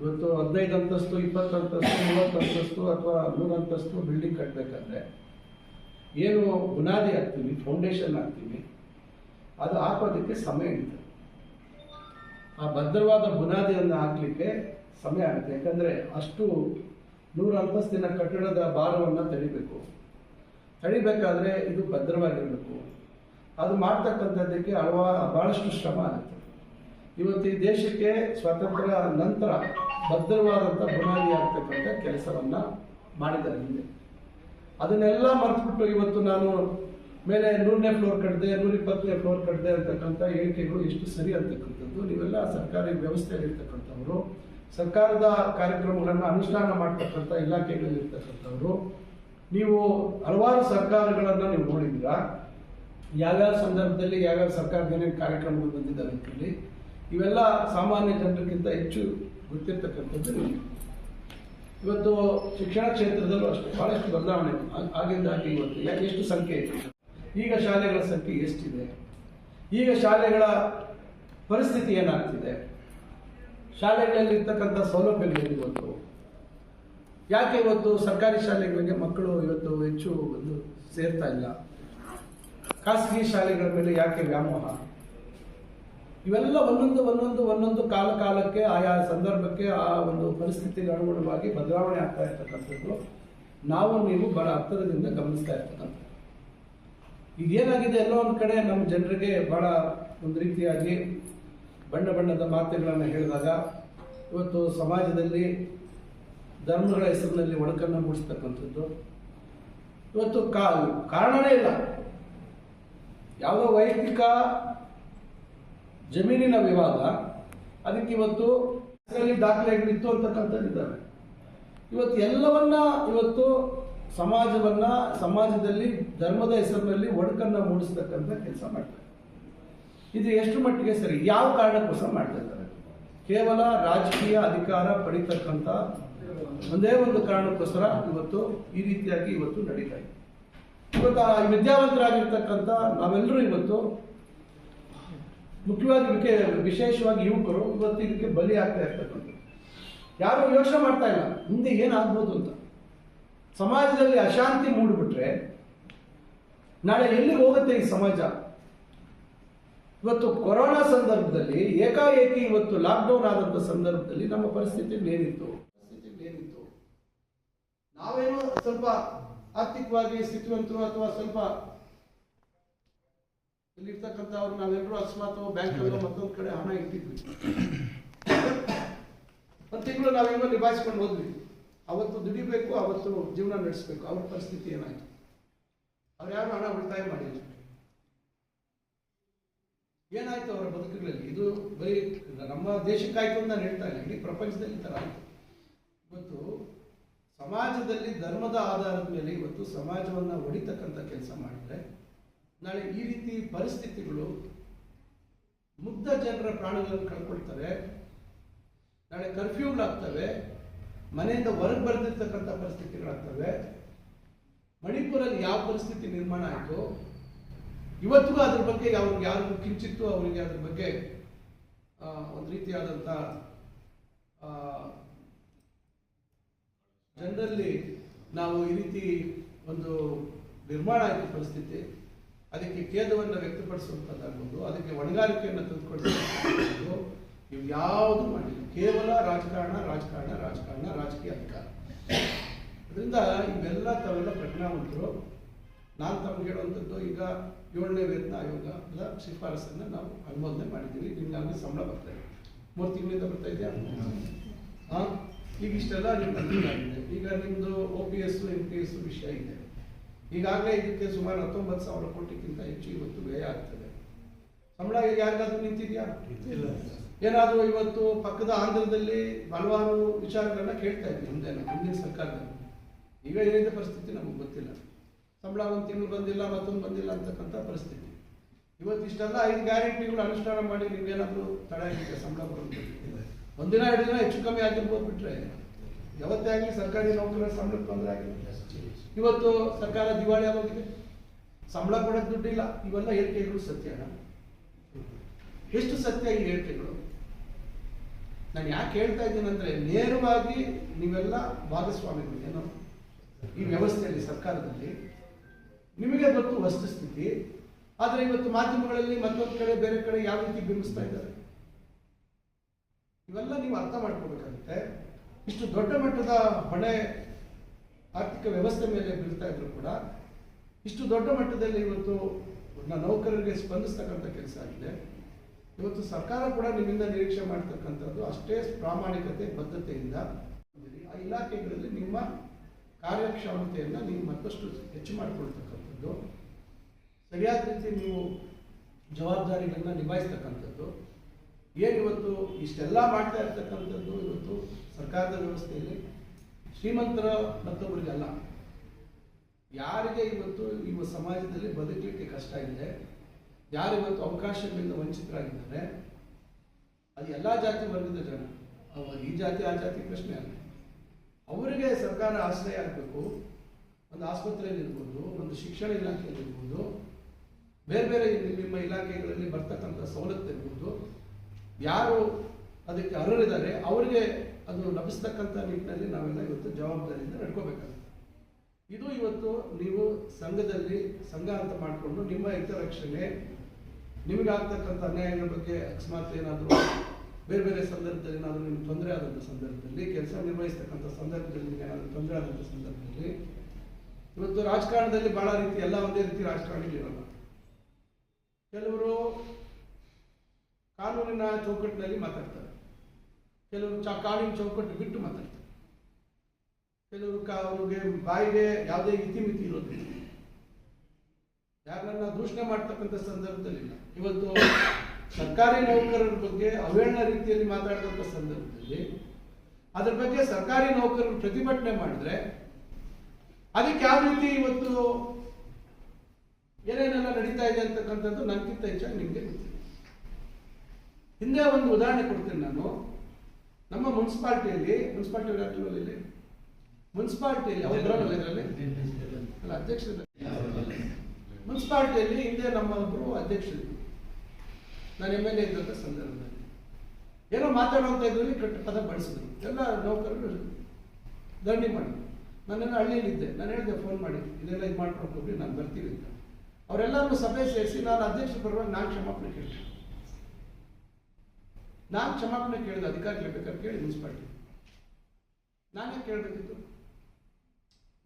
ಇವತ್ತು ಹದಿನೈದು ಅಂತಸ್ತು, ಇಪ್ಪತ್ತು ಅಂತಸ್ತು, ಮೂವತ್ತು ಅಂತಸ್ತು ಅಥವಾ ನೂರು ಅಂತಸ್ತು ಬಿಲ್ಡಿಂಗ್ ಕಟ್ಟಬೇಕಂದ್ರೆ ಏನು ಬುನಾದಿ ಹಾಕ್ತೀವಿ ಫೌಂಡೇಶನ್ ಹಾಕ್ತೀವಿ ಅದು ಹಾಕೋದಕ್ಕೆ ಸಮಯ ಹಿಡಿತದೆ. ಆ ಭದ್ರವಾದ ಬುನಾದಿಯನ್ನು ಹಾಕಲಿಕ್ಕೆ ಸಮಯ ಆಗುತ್ತೆ. ಯಾಕಂದರೆ ಅಷ್ಟು ನೂರು ಅಂತಸ್ತಿನ ಕಟ್ಟಡದ ಭಾರವನ್ನು ತಡಿಬೇಕು. ತಡಿಬೇಕಾದ್ರೆ ಇದು ಭದ್ರವಾಗಿರಬೇಕು. ಅದು ಮಾಡ್ತಕ್ಕಂಥದ್ದಕ್ಕೆ ಹಲವಾರು ಭಾಳಷ್ಟು ಶ್ರಮ ಆಗುತ್ತೆ. ಇವತ್ತು ಈ ದೇಶಕ್ಕೆ ಸ್ವಾತಂತ್ರ್ಯ ನಂತರ ಭದ್ರವಾದಂಥ ಬುನಾದಿ ಆಗ್ತಕ್ಕಂಥ ಕೆಲಸವನ್ನು ಮಾಡಿದ್ದಾರೆ ಹಿಂದೆ. ಅದನ್ನೆಲ್ಲ ಮರೆತುಬಿಟ್ಟು ಇವತ್ತು ನಾನು ಮೇಲೆ ನೂರನೇ ಫ್ಲೋರ್ ಕಟ್ಟಿದೆ ನೂರ ಇಪ್ಪತ್ತನೇ ಫ್ಲೋರ್ ಕಟ್ಟಿದೆ ಅಂತಕ್ಕಂಥ ಹೇಳಿಕೆಗಳು ಎಷ್ಟು ಸರಿ ಅಂತಕ್ಕಂಥದ್ದು. ನೀವೆಲ್ಲ ಸರ್ಕಾರಿ ವ್ಯವಸ್ಥೆಯಲ್ಲಿರ್ತಕ್ಕಂಥವ್ರು ಸರ್ಕಾರದ ಕಾರ್ಯಕ್ರಮಗಳನ್ನು ಅನುಷ್ಠಾನ ಮಾಡ್ತಕ್ಕಂಥ ಇಲಾಖೆಗಳಲ್ಲಿರ್ತಕ್ಕಂಥವ್ರು ನೀವು ಹಲವಾರು ಸರ್ಕಾರಗಳನ್ನು ನೀವು ನೋಡಿದ್ದೀರಾ? ಯಾವ್ಯಾವ ಸಂದರ್ಭದಲ್ಲಿ ಯಾವ್ಯಾವ ಸರ್ಕಾರದ ಏನೇನು ಕಾರ್ಯಕ್ರಮಗಳು ಬಂದಿದ್ದಾವೆ ಅಂತೇಳಿ, ಇವೆಲ್ಲ ಸಾಮಾನ್ಯ ಜನರಿಗಿಂತ ಹೆಚ್ಚು ಗೊತ್ತಿರ್ತಕ್ಕಂಥದ್ದು ನಿಮಗೆ ಇವತ್ತು ಶಿಕ್ಷಣ ಕ್ಷೇತ್ರದಲ್ಲೂ ಅಷ್ಟೇ, ಬಹಳಷ್ಟು ಬದಲಾವಣೆ ಆಗಿಂದಾಗಿ ಇವತ್ತು ಯಾಕೆ ಎಷ್ಟು ಸಂಖ್ಯೆ ಇದೆ. ಈಗ ಶಾಲೆಗಳ ಸಂಖ್ಯೆ ಎಷ್ಟಿದೆ? ಈಗ ಶಾಲೆಗಳ ಪರಿಸ್ಥಿತಿ ಏನಾಗ್ತಿದೆ? ಶಾಲೆಗಳಲ್ಲಿ ಇರ್ತಕ್ಕಂಥ ಸೌಲಭ್ಯಗಳು ಇವತ್ತು ಯಾಕೆ ಇವತ್ತು ಸರ್ಕಾರಿ ಶಾಲೆಗಳಿಗೆ ಮಕ್ಕಳು ಇವತ್ತು ಹೆಚ್ಚು ಒಂದು ಸೇರ್ತಾ ಇಲ್ಲ? ಖಾಸಗಿ ಶಾಲೆಗಳ ಮೇಲೆ ಯಾಕೆ ವ್ಯಾಮೋಹ? ಇವೆಲ್ಲ ಒಂದೊಂದು ಒಂದೊಂದು ಒಂದೊಂದು ಕಾಲ ಕಾಲಕ್ಕೆ ಆಯಾ ಸಂದರ್ಭಕ್ಕೆ ಆ ಒಂದು ಪರಿಸ್ಥಿತಿಗೆ ಅನುಗುಣವಾಗಿ ಬದಲಾವಣೆ ಆಗ್ತಾ ಇರ್ತಕ್ಕಂಥದ್ದು. ನಾವು, ನೀವು ಬಹಳ ಹತ್ತಿರದಿಂದ ಗಮನಿಸ್ತಾ ಇರ್ತಕ್ಕಂಥದ್ದು. ಈಗ ಏನಾಗಿದೆ ಎಲ್ಲೋ ಒಂದು ಕಡೆ ನಮ್ಮ ಜನರಿಗೆ ಬಹಳ ಒಂದು ರೀತಿಯಾಗಿ ಬಣ್ಣ ಬಣ್ಣದ ಮಾತುಗಳನ್ನು ಹೇಳಿದಾಗ, ಇವತ್ತು ಸಮಾಜದಲ್ಲಿ ಧರ್ಮಗಳ ಹೆಸರಿನಲ್ಲಿ ಒಡಕನ್ನು ಮೂಡಿಸ್ತಕ್ಕಂಥದ್ದು. ಇವತ್ತು ಕಾರಣನೇ ಇಲ್ಲ. ಯಾವುದೋ ವೈಯಕ್ತಿಕ ಜಮೀನಿನ ವಿವಾದ. ಅದಕ್ಕೆ ಇವತ್ತು ದಾಖಲೆಗಳಿತ್ತು ಅಂತಕ್ಕಂಥದ್ದಿದ್ದಾವೆ. ಇವತ್ತು ಎಲ್ಲವನ್ನ ಇವತ್ತು ಸಮಾಜವನ್ನ, ಸಮಾಜದಲ್ಲಿ ಧರ್ಮದ ಹೆಸರಿನಲ್ಲಿ ಒಡಕನ್ನ ಮೂಡಿಸ್ತಕ್ಕಂಥ ಕೆಲಸ ಮಾಡ್ತಾರೆ. ಇದು ಎಷ್ಟು ಮಟ್ಟಿಗೆ ಸರಿ? ಯಾವ ಕಾರಣಕ್ಕೋಸ್ಕರ ಮಾಡ್ತಾ ಇದ್ದಾರೆ? ಕೇವಲ ರಾಜಕೀಯ ಅಧಿಕಾರ ಪಡಿತಕ್ಕಂಥ ಒಂದೇ ಒಂದು ಕಾರಣಕ್ಕೋಸ್ಕರ ಇವತ್ತು ಈ ರೀತಿಯಾಗಿ ಇವತ್ತು ನಡೀತಾ ಇದೆ. ಇವತ್ತು ಆ ವಿದ್ಯಾವಂತರಾಗಿರ್ತಕ್ಕಂಥ ನಾವೆಲ್ಲರೂ ಇವತ್ತು ಮುಖ್ಯವಾಗಿ ಇದಕ್ಕೆ ವಿಶೇಷವಾಗಿ ಯುವಕರು ಇವತ್ತು ಇದಕ್ಕೆ ಬಲಿ ಆಗ್ತಾ ಇರ್ತಕ್ಕಂಥ ಯಾರು ಯೋಚನೆ ಮಾಡ್ತಾ ಇಲ್ಲ. ಮುಂದೆ ಏನಾಗ್ಬೋದು ಅಂತ. ಸಮಾಜದಲ್ಲಿ ಅಶಾಂತಿ ಮೂಡಿಬಿಟ್ರೆ ನಾಳೆ ಎಲ್ಲಿ ಹೋಗುತ್ತೆ ಈ ಸಮಾಜ? ಇವತ್ತು ಕೊರೋನಾ ಸಂದರ್ಭದಲ್ಲಿ, ಏಕಾಏಕಿ ಇವತ್ತು ಲಾಕ್ಡೌನ್ ಆದಂಥ ಸಂದರ್ಭದಲ್ಲಿ ನಮ್ಮ ಪರಿಸ್ಥಿತಿ ಏನಿತ್ತು? ಪರಿಸ್ಥಿತಿ ಏನಿತ್ತು? ನಾವೇನೋ ಸ್ವಲ್ಪ ಆರ್ಥಿಕವಾಗಿ ಸ್ಥಿತಿವಂತರು ಅಥವಾ ಸ್ವಲ್ಪ ಇಲ್ಲಿರ್ತಕ್ಕಂಥವ್ರು ನಾವೆಲ್ಲರೂ ಅಕಸ್ಮಾತ್ ಬ್ಯಾಂಕ್ ಮತ್ತೊಂದು ಕಡೆ ಹಣ ಇಟ್ಟಿದ್ವಿ. ಒಂದು ತಿಂಗಳು ನಾವೆಲ್ಲೋ ನಿಭಾಯಿಸ್ಕೊಂಡು ಹೋದ್ವಿ. ಅವತ್ತು ದುಡಿಬೇಕು, ಅವತ್ತು ಜೀವನ ನಡೆಸಬೇಕು. ಅವ್ರ ಪರಿಸ್ಥಿತಿ ಏನಾಯ್ತು? ಅವ್ರು ಯಾರು ಹಣ ಉಳಿತಾಯ ಮಾಡಿದ್ರು ಏನಾಯ್ತು ಅವರ ಬದುಕುಗಳಲ್ಲಿ? ಇದು ಬರೀ ನಮ್ಮ ದೇಶಕ್ಕಾಯ್ತು ಅಂತ ನಾನು ಹೇಳ್ತಾ ಇಲ್ಲ. ಇಡೀ ಪ್ರಪಂಚದಲ್ಲಿ ಈ ಥರ ಆಯ್ತು. ಇವತ್ತು ಸಮಾಜದಲ್ಲಿ ಧರ್ಮದ ಆಧಾರದ ಮೇಲೆ ಇವತ್ತು ಸಮಾಜವನ್ನು ಒಡಿತಕ್ಕಂಥ ಕೆಲಸ ಮಾಡಿದರೆ, ನಾಳೆ ಈ ರೀತಿ ಪರಿಸ್ಥಿತಿಗಳು ಮುಗ್ಧ ಜನರ ಪ್ರಾಣಗಳನ್ನು ಕಳ್ಕೊಳ್ತವೆ, ನಾಳೆ ಕರ್ಫ್ಯೂಗಳಾಗ್ತವೆ ಮನೆಯಿಂದ ಹೊರಗೆ ಬರೆದಿರ್ತಕ್ಕಂಥ ಪರಿಸ್ಥಿತಿಗಳಾಗ್ತವೆ. ಮಣಿಪುರಲ್ಲಿ ಯಾವ ಪರಿಸ್ಥಿತಿ ನಿರ್ಮಾಣ ಆಯಿತು, ಇವತ್ತಿಗೂ ಅದ್ರ ಬಗ್ಗೆ ಅವ್ರಿಗೆ ಯಾರಿಗೂ ಕಿಂಚಿತ್ತು ಅವರಿಗೆ ಅದ್ರ ಬಗ್ಗೆ ಒಂದು ರೀತಿಯಾದಂಥ ಜನರಲ್ಲಿ ನಾವು ಈ ರೀತಿ ಒಂದು ನಿರ್ಮಾಣ ಆಯಿತು ಪರಿಸ್ಥಿತಿ ಅದಕ್ಕೆ ಖೇದವನ್ನು ವ್ಯಕ್ತಪಡಿಸುವಂಥದ್ದಾಗ್ಬೋದು ಅದಕ್ಕೆ ಹೊಣೆಗಾರಿಕೆಯನ್ನು ತಂದುಕೊಳ್ತಕ್ಕಂಥದ್ದು ಇವು ಯಾವುದು ಮಾಡಿಲ್ಲ. ಕೇವಲ ರಾಜಕಾರಣ ರಾಜಕಾರಣ ರಾಜಕಾರಣ ರಾಜಕೀಯ ಅಧಿಕಾರ. ಅದರಿಂದ ಇವೆಲ್ಲ ತಾವೆಲ್ಲ ಪ್ರಜ್ಞಾವಂತರು. ನಾನು ತಮಗೆ ಹೇಳುವಂಥದ್ದು ಈಗ ಏಳನೇ ವೇತನ ಆಯೋಗದ ಶಿಫಾರಸನ್ನು ನಾವು ಅನುಮೋದನೆ ಮಾಡಿದ್ದೀವಿ. ನಿಮ್ಗೆ ಸಂಬಳ ಬರ್ತಾ ಇದೆ. ಮೂರು ತಿಂಗಳಿಂದ ಬರ್ತಾ ಇದೆಯಾ? ಹಾಂ ಈಗ ಇಷ್ಟೆಲ್ಲ ಈಗ ನಿಮ್ಮದು O P S M P S ವಿಷಯ ಇದೆ. ಈಗಾಗಲೇ ಇದಕ್ಕೆ ಸುಮಾರು ಹತ್ತೊಂಬತ್ತು ಸಾವಿರ ಕೋಟಿಗಿಂತ ಹೆಚ್ಚು ಇವತ್ತು ವ್ಯಯ ಆಗ್ತದೆ. ಸಂಬಳ ಈಗ ಯಾರಿಗಾದ್ರೂ ನಿಂತಿದೆಯಾ? ಏನಾದರೂ ಇವತ್ತು ಪಕ್ಕದ ಆಂಧ್ರದಲ್ಲಿ ಹಲವಾರು ವಿಚಾರಗಳನ್ನ ಕೇಳ್ತಾ ಇದ್ವಿ ಹಿಂದೆ ಹಿಂದಿನ ಸರ್ಕಾರದಲ್ಲಿ. ಈಗ ಏನಿದೆ ಪರಿಸ್ಥಿತಿ ನಮಗೆ ಗೊತ್ತಿಲ್ಲ. ಸಂಬಳ ಒಂದು ತಿಂಗಳು ಬಂದಿಲ್ಲ ಮತ್ತೊಂದು ಬಂದಿಲ್ಲ ಅಂತಕ್ಕಂಥ ಪರಿಸ್ಥಿತಿ. ಇವತ್ತು ಇಷ್ಟೆಲ್ಲ ಐದು ಗ್ಯಾರಂಟಿಗಳು ಅನುಷ್ಠಾನ ಮಾಡಿ ನಿಮ್ಗೇನಾದರೂ ತಡ ಸಂಬಳ ಬರೋದು ಒಂದಿನ ಎರಡು ದಿನ ಹೆಚ್ಚು ಕಮ್ಮಿ ಆಗಿರ್ಬೋದು ಬಿಟ್ರೆ, ಯಾವತ್ತೇ ಆಗಲಿ ಸರ್ಕಾರಿ ನೌಕರರ ಸಂಬಳಕ್ಕೆ ತೊಂದರೆ ಆಗಿಲ್ಲ ಇವತ್ತು ಸರ್ಕಾರ ದಿವಾಳಿ ಆಗೋಗಿದೆ. ಸಂಬಳ ಕೊಡೋಕ್ಕೆ ದುಡ್ಡಿಲ್ಲ. ಇವೆಲ್ಲ ಹೇಳಿಕೆಗಳು ಸತ್ಯನ ಎಷ್ಟು ಸತ್ಯ ಈ ಹೇಳಿಕೆಗಳು? ನಾನು ಯಾಕೆ ಹೇಳ್ತಾ ಇದ್ದೀನಿ ಅಂದರೆ, ನೇರವಾಗಿ ನೀವೆಲ್ಲ ಭಾಗಸ್ವಾಮಿಗಳು. ಏನೋ? ಈ ವ್ಯವಸ್ಥೆಯಲ್ಲಿ, ಸರ್ಕಾರದಲ್ಲಿ ನಿಮಗೆ ಗೊತ್ತು ವಸ್ತುಸ್ಥಿತಿ. ಆದರೆ ಇವತ್ತು ಮಾಧ್ಯಮಗಳಲ್ಲಿ ಮತ್ತೊಂದು ಕಡೆ, ಬೇರೆ ಕಡೆ ಯಾವ ರೀತಿ ಬಿಂಬಿಸ್ತಾ ಇದ್ದಾರೆ? ಇವೆಲ್ಲ ನೀವು ಅರ್ಥ ಮಾಡ್ಕೋಬೇಕಾಗುತ್ತೆ ಇಷ್ಟು ದೊಡ್ಡ ಮಟ್ಟದ ಹೊಣೆ ಆರ್ಥಿಕ ವ್ಯವಸ್ಥೆ ಮೇಲೆ ಬೀಳ್ತಾ ಇದ್ರು ಕೂಡ ಇಷ್ಟು ದೊಡ್ಡ ಮಟ್ಟದಲ್ಲಿ ಇವತ್ತು ನನ್ನ ನೌಕರರಿಗೆ ಸ್ಪಂದಿಸ್ತಕ್ಕಂಥ ಕೆಲಸ ಆಗಿದೆ. ಇವತ್ತು ಸರ್ಕಾರ ಕೂಡ ನಿಮ್ಮಿಂದ ನಿರೀಕ್ಷೆ ಮಾಡ್ತಕ್ಕಂಥದ್ದು ಅಷ್ಟೇ ಪ್ರಾಮಾಣಿಕತೆ, ಬದ್ಧತೆಯಿಂದ ಆ ಇಲಾಖೆಗಳಲ್ಲಿ ನಿಮ್ಮ ಕಾರ್ಯಕ್ಷಮತೆಯನ್ನು ನೀವು ಮತ್ತಷ್ಟು ಹೆಚ್ಚು ಮಾಡಿಕೊಳ್ತಕ್ಕಂಥದ್ದು. ಸರಿಯಾದ ರೀತಿ ನೀವು ಜವಾಬ್ದಾರಿಗಳನ್ನ ನಿಭಾಯಿಸ್ತಕ್ಕಂಥದ್ದು. ಏನು ಇವತ್ತು ಇಷ್ಟೆಲ್ಲ ಮಾಡ್ತಾ ಇರ್ತಕ್ಕಂಥದ್ದು ಇವತ್ತು ಸರ್ಕಾರದ ವ್ಯವಸ್ಥೆಯಲ್ಲಿ ಶ್ರೀಮಂತರ ಮತ್ತೊಬ್ಬರಿಗೆ ಅಲ್ಲ. ಯಾರಿಗೆ ಇವತ್ತು ಇವ ಸಮಾಜದಲ್ಲಿ ಬದುಕಲಿಕ್ಕೆ ಕಷ್ಟ ಇದೆ ಯಾರಿವತ್ತು ಅವಕಾಶಗಳಿಂದ ವಂಚಿತರಾಗಿದ್ದಾರೆ, ಅದು ಎಲ್ಲ ಜಾತಿ ವರ್ಗದ ಜನ. ಅವ ಈ ಜಾತಿ, ಆ ಜಾತಿ ಪ್ರಶ್ನೆ ಅಲ್ಲ. ಅವರಿಗೆ ಸರ್ಕಾರ ಆಶ್ರಯ ಆಗಬೇಕು, ಒಂದು ಆಸ್ಪತ್ರೆಯಲ್ಲಿ ಇರ್ಬೋದು, ಒಂದು ಶಿಕ್ಷಣ ಇಲಾಖೆಯಲ್ಲಿ ಇರ್ಬೋದು, ಬೇರೆ ಬೇರೆ ನಿಮ್ಮ ಇಲಾಖೆಗಳಲ್ಲಿ ಬರ್ತಕ್ಕಂಥ ಸವಲತ್ತು ಇರ್ಬೋದು. ಯಾರು ಅದಕ್ಕೆ ಅರ್ಹರಿದ್ದಾರೆ, ಅವರಿಗೆ ಅದು ಲಭಿಸ್ತಕ್ಕಂಥ ನಿಟ್ಟಿನಲ್ಲಿ ನಾವೆಲ್ಲ ಇವತ್ತು ಜವಾಬ್ದಾರಿಯಿಂದ ನಡ್ಕೋಬೇಕಾಗುತ್ತೆ. ಇದು ಇವತ್ತು ನೀವು ಸಂಘದಲ್ಲಿ ಸಂಘ ಅಂತ ಮಾಡಿಕೊಂಡು ನಿಮ್ಮ ಹಿತರಕ್ಷಣೆ, ನಿಮಗಾಗ್ತಕ್ಕಂಥ ಅನ್ಯಾಯಗಳ ಬಗ್ಗೆ ಅಕಸ್ಮಾತ್ ಏನಾದರೂ, ಬೇರೆ ಬೇರೆ ಸಂದರ್ಭದಲ್ಲಿ ಏನಾದರೂ ನಿಮ್ಗೆ ತೊಂದರೆ ಆದಂಥ ಸಂದರ್ಭದಲ್ಲಿ, ಕೆಲಸ ನಿರ್ವಹಿಸ್ತಕ್ಕಂಥ ಸಂದರ್ಭದಲ್ಲಿ ಏನಾದರೂ ತೊಂದರೆ ಆದಂಥ ಸಂದರ್ಭದಲ್ಲಿ, ಇವತ್ತು ರಾಜಕಾರಣದಲ್ಲಿ ಭಾಳ ರೀತಿ ಎಲ್ಲ ಒಂದೇ ರೀತಿ ರಾಜಕಾರಣಿಗಳಿರಲ್ಲ ಕೆಲವರು ಕಾನೂನಿನ ಚೌಕಟ್ಟಿನಲ್ಲಿ ಮಾತಾಡ್ತಾರೆ. ಕೆಲವರು ಚ ಕಾನೂನಿನ ಚೌಕಟ್ಟು ಬಿಟ್ಟು ಮಾತಾಡ್ತಾರೆ. ಕೆಲವರು ಕ ಅವ್ರಿಗೆ ಬಾಯಿಗೆ ಯಾವುದೇ ಇತಿಮಿತಿ ಇರೋದಿಲ್ಲ. ಯಾರನ್ನ ದೂಷಣೆ ಮಾಡ್ತಕ್ಕಂಥ ಸಂದರ್ಭದಲ್ಲಿ ಇವತ್ತು ಸರ್ಕಾರಿ ನೌಕರರ ಬಗ್ಗೆ ಅವೇಳನ ರೀತಿಯಲ್ಲಿ ಮಾತಾಡಿದಂಥ ಸಂದರ್ಭದಲ್ಲಿ ಅದ್ರ ಬಗ್ಗೆ ಸರ್ಕಾರಿ ನೌಕರರು ಪ್ರತಿಭಟನೆ ಮಾಡಿದ್ರೆ ಅದಕ್ಕೆ ಯಾವ ರೀತಿ ಇವತ್ತು ಏನೇನೆಲ್ಲ ನಡೀತಾ ಇದೆ ಅಂತಕ್ಕಂಥದ್ದು ನನಗಿಂತ ಹೆಚ್ಚಾಗಿ ನಿಮಗೆ ಗೊತ್ತಿದೆ ಹಿಂದೆ ಒಂದು ಉದಾಹರಣೆ ಕೊಡ್ತೀನಿ ನಾನು. ನಮ್ಮ ಮುನ್ಸಿಪಾಲ್ಟಿಯಲ್ಲಿ ಮುನ್ಸಿಪಾಲ್ಟಿ ಇಲ್ಲಿ? ಮುನ್ಸಿಪಾಲ್ಟಿಯಲ್ಲಿ, ಅವ್ರು ಅಧ್ಯಕ್ಷರು ಮುನ್ಸಿಪಾಲ್ಟಿಯಲ್ಲಿ ಹಿಂದೆ ನಮ್ಮ ಒಬ್ಬರು ಅಧ್ಯಕ್ಷರು ನಾನು ಎಂ ಎಲ್ ಎ ಇದ್ದಂಥ ಸಂದರ್ಭದಲ್ಲಿ. ಏನೋ ಮಾತಾಡುವಂತ ಇದ್ರಲ್ಲಿ ಕೆಟ್ಟ ಪದ ಬಳಸಿದ್ರು. ಎಲ್ಲ ನೌಕರರು ದಂಡಿ ಮಾಡಿದ್ರು. ನನ್ನೆಲ್ಲ ಹಳ್ಳಿಯಲ್ಲಿದ್ದೆ ನಾನು ಹೇಳಿದೆ, ಫೋನ್ ಮಾಡಿ. ಇದೆಲ್ಲ ಇದು ಮಾಡ್ಕೊಂಡು ಹೋಗ್ರಿ ನಾನು ಬರ್ತೀವಿ ಅಂತ. ಅವರೆಲ್ಲರೂ ಸಭೆ ಸೇರಿಸಿ ನಾನು ಅಧ್ಯಕ್ಷ ಪರವಾಗಿ ನಾನು ಕ್ಷಮಾಪಣೆ ಕೇಳಿದೆ ನಾನು ಕ್ಷಮಾಪಣೆ ಕೇಳಿದ ಅಧಿಕಾರಿಗಳು ಬೇಕಾದ್ರೆ ಕೇಳಿ ಮುನ್ಸಿಪಾಲ್ಟಿ. ನಾನೇ ಕೇಳಬೇಕಿತ್ತು?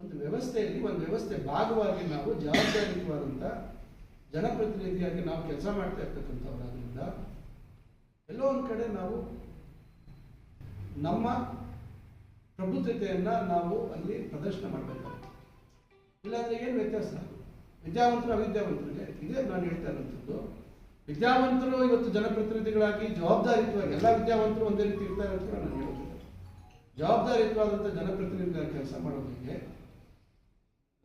ಒಂದು ವ್ಯವಸ್ಥೆಯಲ್ಲಿ, ಒಂದು ವ್ಯವಸ್ಥೆ ಭಾಗವಾಗಿ ನಾವು ಜವಾಬ್ದಾರಿಯುತವಾದಂಥ ಜನಪ್ರತಿನಿಧಿಯಾಗಿ ನಾವು ಕೆಲಸ ಮಾಡ್ತಾ ಇರ್ತಕ್ಕಂಥವರಾದ್ರಿಂದ ಎಲ್ಲೋ ಒಂದು ಕಡೆ ನಾವು ನಮ್ಮ ಪ್ರಬುದ್ಧತೆಯನ್ನು ನಾವು ಅಲ್ಲಿ ಪ್ರದರ್ಶನ ಮಾಡಬೇಕಾಗುತ್ತೆ. ಇಲ್ಲಾಂದರೆ ಏನು ವ್ಯತ್ಯಾಸ? ವಿದ್ಯಾವಂತರು ಅವಿದ್ಯಾವಂತರಿಗೆ ಇದೇ ನಾನು ಹೇಳ್ತಾ ಇರೋಂಥದ್ದು ವಿದ್ಯಾವಂತರು ಇವತ್ತು ಜನಪ್ರತಿನಿಧಿಗಳಾಗಿ ಜವಾಬ್ದಾರಿಯುತವಾಗಿ ಎಲ್ಲ ವಿದ್ಯಾವಂತರು ಒಂದೇ ರೀತಿ ಇರ್ತಾರೆ ಅಂತ ನಾನು ಹೇಳೋದಿಲ್ಲ ಜವಾಬ್ದಾರಿಯುತವಾದಂಥ ಜನಪ್ರತಿನಿಧಿಗಳಾಗಿ ಕೆಲಸ ಮಾಡೋದಕ್ಕೆ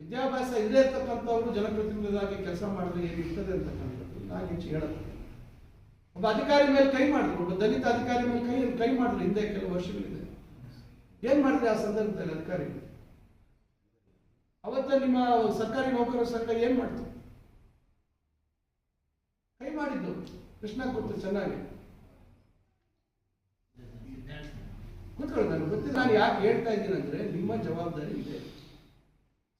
ವಿದ್ಯಾಭ್ಯಾಸ ಇಲ್ಲೇ ಇರ್ತಕ್ಕಂಥವ್ರು ಜನಪ್ರತಿನಿಧಿಗಳಾಗಿ ಕೆಲಸ ಮಾಡಿದ್ರೆ ಏನಿರ್ತದೆ ಅಂತಕ್ಕಂಥದ್ದು ನಾನು ಹೆಚ್ಚು ಹೇಳೋದು ಒಬ್ಬ ಅಧಿಕಾರಿ ಮೇಲೆ ಕೈ ಮಾಡಿದ್ರು, ಒಬ್ಬ ದಲಿತ ಅಧಿಕಾರಿ ಮೇಲೆ ಕೈ ಕೈ ಮಾಡಿದ್ರು ಹಿಂದೆ ಕೆಲವು ವರ್ಷಗಳಿದೆ. ಏನ್ ಮಾಡಿದ್ರೆ ಆ ಸಂದರ್ಭದಲ್ಲಿ ಅಧಿಕಾರಿ? ಅವತ್ತ ನಿಮ್ಮ ಸರ್ಕಾರಿ ನೌಕರರ ಸಂಘ ಏನ್ ಮಾಡ್ತು? ಕೈ ಮಾಡಿದ್ದು. ಕೃಷ್ಣ ಕೊಟ್ಟು ಚೆನ್ನಾಗಿ. ಕೂತ್ಕೊಳ್ಳಿ ನಾನು ಗೊತ್ತಿಲ್ಲ ನಾನು ಯಾಕೆ ಹೇಳ್ತಾ ಇದ್ದೀನಿ ಅಂದ್ರೆ ನಿಮ್ಮ ಜವಾಬ್ದಾರಿ ಇದೆ.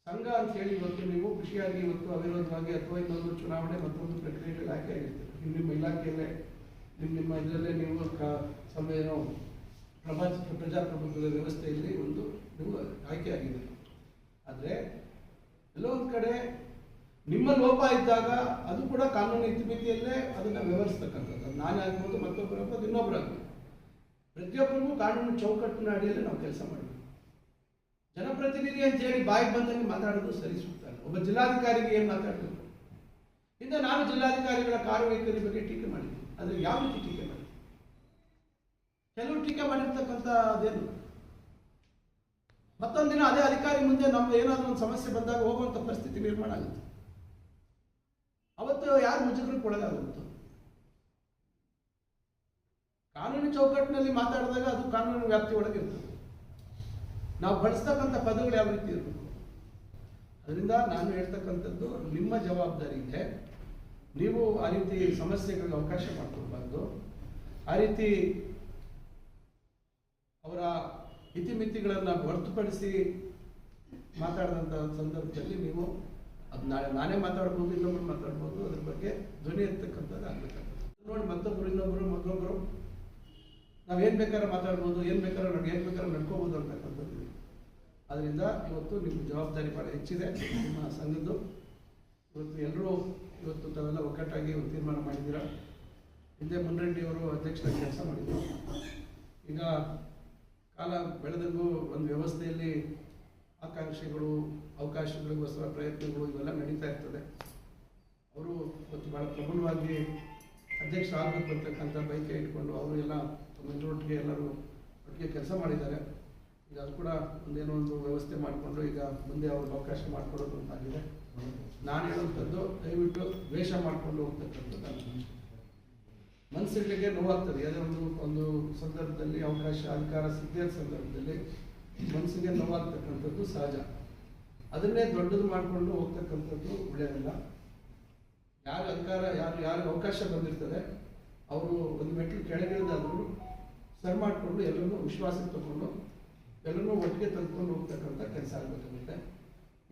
ಸಂಘ ಅಂತ ಹೇಳಿ ಇವತ್ತು ನೀವು ಖುಷಿಯಾಗಿ ಇವತ್ತು ಅವಿರೋಧವಾಗಿ ಅಥವಾ ಇನ್ನೊಂದು ಚುನಾವಣೆ ಮತ್ತೊಂದು ಪ್ರಕ್ರಿಯೆಗಳು ಆಯ್ಕೆ ಆಗಿರ್ತೀರಿ ನಿಮ್ಮ ನಿಮ್ಮ ಇಲಾಖೆಯಲ್ಲೇ, ನಿಮ್ಮ ನಿಮ್ಮ ಇದರಲ್ಲೇ ನೀವು ಕ- ಸಮ ಪ್ರಭಾ, ಪ್ರಜಾಪ್ರಭುತ್ವದ ವ್ಯವಸ್ಥೆಯಲ್ಲಿ ಒಂದು ನೀವು ಆಯ್ಕೆ ಆಗಿದೆ. ಆದರೆ, ಕೆಲವೊಂದು ಕಡೆ ನಿಮ್ಮ ಲೋಪ ಇದ್ದಾಗ ಅದು ಕೂಡ ಕಾನೂನು ಇತಿಮಿತಿಯಲ್ಲೇ ಅದನ್ನು ವ್ಯವಹರಿಸ್ತಕ್ಕಂಥದ್ದು. ನಾನೇ ಆಗ್ಬೋದು ಮತ್ತೊಬ್ಬರು ಆಗ್ಬೋದು ಇನ್ನೊಬ್ಬರು ಆಗ್ಬೋದು. ಪ್ರತಿಯೊಬ್ಬರಿಗೂ ಕಾನೂನು ಚೌಕಟ್ಟಿನ ಅಡಿಯಲ್ಲಿ ನಾವು ಕೆಲಸ ಮಾಡಬೇಕು. ಜನಪ್ರತಿನಿಧಿ ಅಂತ ಹೇಳಿ ಬಾಯಿಗೆ ಬಂದಂಗೆ ಮಾತಾಡೋದು ಸರಿ ಸೂಕ್ತ. ಒಬ್ಬ ಜಿಲ್ಲಾಧಿಕಾರಿಗೆ ಏನು ಮಾತಾಡಬೇಕು? ಇಂದ ನಾನು ಜಿಲ್ಲಾಧಿಕಾರಿಗಳ ಕಾರ್ಯವೈಖರಿ ಬಗ್ಗೆ ಟೀಕೆ ಮಾಡಿದ್ದೆ ಆದರೆ ಯಾವ ರೀತಿ ಟೀಕೆ ಮಾಡಿದ್ದೆ ಕೆಲವು ಟೀಕೆ ಮಾಡಿರ್ತಕ್ಕಂಥ ಅದೇನು? ಮತ್ತೊಂದು ದಿನ ಅದೇ ಅಧಿಕಾರಿ ಮುಂದೆ ನಮ್ದು ಏನಾದರೂ ಒಂದು ಸಮಸ್ಯೆ ಬಂದಾಗ ಹೋಗುವಂಥ ಪರಿಸ್ಥಿತಿ ನಿರ್ಮಾಣ ಆಗುತ್ತೆ. ಅವತ್ತು ಯಾರು ಮುಜುಗರಕ್ಕೆ ಒಳಗಾಗುತ್ತೆ ಕಾನೂನು ಚೌಕಟ್ಟಿನಲ್ಲಿ ಮಾತಾಡಿದಾಗ ಅದು ಕಾನೂನು ವ್ಯಾಪ್ತಿ ಒಳಗಿರ್ತದೆ ನಾವು ಬಳಸ್ತಕ್ಕಂಥ ಪದಗಳು ಯಾವ ರೀತಿ ಇರಬೇಕು? ಅದರಿಂದ ನಾನು ಹೇಳ್ತಕ್ಕಂಥದ್ದು, ನಿಮ್ಮ ಜವಾಬ್ದಾರಿ ಇದೆ. ನೀವು ಆ ರೀತಿ ಸಮಸ್ಯೆಗಳಿಗೆ ಅವಕಾಶ ಮಾಡಿಕೊಡ್ಬಾರ್ದು ಆ ರೀತಿ ಅವರ ಇತಿಮಿತಿಗಳನ್ನು ಹೊರತುಪಡಿಸಿ ಮಾತಾಡಿದಂಥ ಸಂದರ್ಭದಲ್ಲಿ ನೀವು ಅದು ನಾಳೆ ನಾನೇ ಮಾತಾಡ್ಬೋದು, ಇನ್ನೊಬ್ರು ಮಾತಾಡ್ಬೋದು, ಅದ್ರ ಬಗ್ಗೆ ಧ್ವನಿ ಇರ್ತಕ್ಕಂಥದ್ದು ಆಗ್ಬೇಕಾಗ್ತದೆ. ನೋಡಿ ಮತ್ತೊಬ್ರು, ಇನ್ನೊಬ್ರು, ಮತ್ತೊಬ್ರು. ನಾವು ಏನು ಬೇಕಾದ್ರೆ ಮಾತಾಡ್ಬೋದು, ಏನು ಬೇಕಾದ್ರೆ ನಾವು ಏನು ಬೇಕಾದ್ರೆ ನಡ್ಕೋಬೋದು ಅಂತಕ್ಕಂಥದ್ದು. ಅದರಿಂದ ಇವತ್ತು ನಿಮ್ಮ ಜವಾಬ್ದಾರಿ ಭಾಳ ಹೆಚ್ಚಿದೆ. ನಿಮ್ಮ ಸಂಘದ್ದು. ಇವತ್ತು ಎಲ್ಲರೂ ಇವತ್ತು ತಾವೆಲ್ಲ ಒಗ್ಗಟ್ಟಾಗಿ ಒಂದು ತೀರ್ಮಾನ ಮಾಡಿದ್ದೀರಾ? ಹಿಂದೆ ಮುನ್ರೆಡ್ಡಿಯವರು ಅಧ್ಯಕ್ಷರ ಕೆಲಸ ಮಾಡಿದ್ರು. ಈಗ ಕಾಲ ಬೆಳೆದಂಗೂ ಒಂದು ವ್ಯವಸ್ಥೆಯಲ್ಲಿ ಆಕಾಂಕ್ಷೆಗಳು ಅವಕಾಶಗಳಿಗೋಸ್ಕರ ಪ್ರಯತ್ನಗಳು ಇವೆಲ್ಲ ನಡೀತಾ ಇರ್ತದೆ. ಅವರು ಇವತ್ತು ಭಾಳ ಪ್ರಬಲವಾಗಿ ಅಧ್ಯಕ್ಷ ಆಗಬೇಕು ಅಂತಕ್ಕಂಥ ಬೈಕೆ ಇಟ್ಕೊಂಡು ಅವರು ಎಲ್ಲ ತಮ್ಮೆಲ್ಲರೊಟ್ಟಿಗೆ ಎಲ್ಲರೂ ಒಟ್ಟಿಗೆ ಕೆಲಸ ಮಾಡಿದ್ದಾರೆ. ಈಗ ಅದು ಕೂಡ ಒಂದೇನೋ ಒಂದು ವ್ಯವಸ್ಥೆ ಮಾಡಿಕೊಂಡು ಈಗ ಮುಂದೆ ಅವ್ರಿಗೆ ಅವಕಾಶ ಮಾಡಿಕೊಡೋದು ಅಂತಾಗಿದೆ. ನಾನು ಹೇಳುವಂಥದ್ದು ದಯವಿಟ್ಟು ದ್ವೇಷ ಮಾಡಿಕೊಂಡು ಹೋಗ್ತಕ್ಕಂಥದ್ದು. ಮನಸ್ಸಿಗೆ ನೋವಾಗ್ತದೆ. ಯಾವುದೇ ಒಂದು ಒಂದು ಸಂದರ್ಭದಲ್ಲಿ ಅವಕಾಶ, ಅಧಿಕಾರ ಸಿದ್ಧ ಸಂದರ್ಭದಲ್ಲಿ ಮನಸ್ಸಿಗೆ ನೋವಾಗ್ತಕ್ಕಂಥದ್ದು ಸಹಜ. ಅದನ್ನೇ ದೊಡ್ಡದು ಮಾಡಿಕೊಂಡು ಹೋಗ್ತಕ್ಕಂಥದ್ದು ಒಳ್ಳೆಯದಲ್ಲ ಯಾರು ಅಧಿಕಾರ, ಯಾರು ಯಾರು ಅವಕಾಶ ಬಂದಿರ್ತದೆ, ಅವರು ಒಂದು ಮೆಟ್ಲು ಕೆಳಗಿಳಿದಾದ್ರು ಸರ್ ಮಾಡಿಕೊಂಡು ಎಲ್ಲರನ್ನೂ ವಿಶ್ವಾಸಕ್ಕೆ ತಗೊಂಡು, ಎಲ್ಲರನ್ನೂ ಒಟ್ಟಿಗೆ ತಂದ್ಕೊಂಡು ಹೋಗ್ತಕ್ಕಂಥ ಕೆಲಸ ಆಗಬೇಕಾಗುತ್ತೆ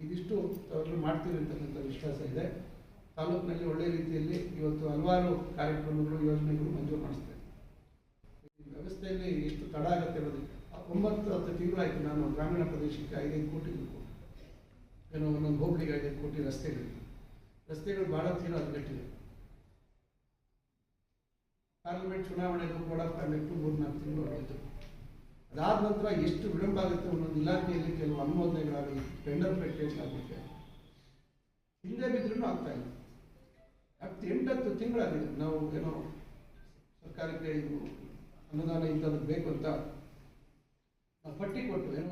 ಇದಿಷ್ಟು ಅವರು ಮಾಡ್ತೀವಿ ಅಂತಕ್ಕಂಥ ವಿಶ್ವಾಸ ಇದೆ. ತಾಲೂಕಿನಲ್ಲಿ ಒಳ್ಳೆಯ ರೀತಿಯಲ್ಲಿ ಇವತ್ತು ಹಲವಾರು ಕಾರ್ಯಕ್ರಮಗಳು, ಯೋಜನೆಗಳು ಮಂಜೂರು ಮಾಡಿಸ್ತೇವೆ ವ್ಯವಸ್ಥೆಯಲ್ಲಿ ಎಷ್ಟು ತಡ ಆಗುತ್ತೆ ಅನ್ನೋದಕ್ಕೆ. ಒಂಬತ್ತು ಹತ್ತು ತಿಂಗಳಾಯಿತು ನಾನು ಗ್ರಾಮೀಣ ಪ್ರದೇಶಕ್ಕೆ ಐದೈದು ಕೋಟಿ ಏನೋ ಒಂದೊಂದು ಹೋಬಳಿಗೆ ಐದೈದು ಕೋಟಿ ರಸ್ತೆಗಳಿಗೆ ರಸ್ತೆಗಳು ಭಾಳ ತೀರ ಹದಗೆಟ್ಟಿದೆ. ಪಾರ್ಲಿಮೆಂಟ್ ಚುನಾವಣೆಗೂ ಕೂಡ ಮೂರು ನಾಲ್ಕು ತಿಂಗಳು ಆಯಿತು ಅದಾದ ನಂತರ ಎಷ್ಟು ವಿಳಂಬ ಆಗುತ್ತೆ ಒಂದೊಂದು ಇಲಾಖೆಯಲ್ಲಿ ಕೆಲವು ಅನುಮೋದನೆಗಳಾಗಲಿ ಟೆಂಡರ್ ಪ್ರಕ್ರಿಯೆಗಳಾಗುತ್ತೆ ಹಿಂದೆ ಬಿದ್ರೂ ಆಗ್ತಾ ಇಲ್ಲ. ಹತ್ತು ಎಂಟತ್ತು ತಿಂಗಳಾಗಿದೆ. ನಾವು ಏನೋ ಸರ್ಕಾರಕ್ಕೆ ಇದು ಅನುದಾನ ಇಂಥದ್ದು ಬೇಕು ಅಂತ ನಾವು ಪಟ್ಟಿ ಕೊಟ್ಟು ಏನೋ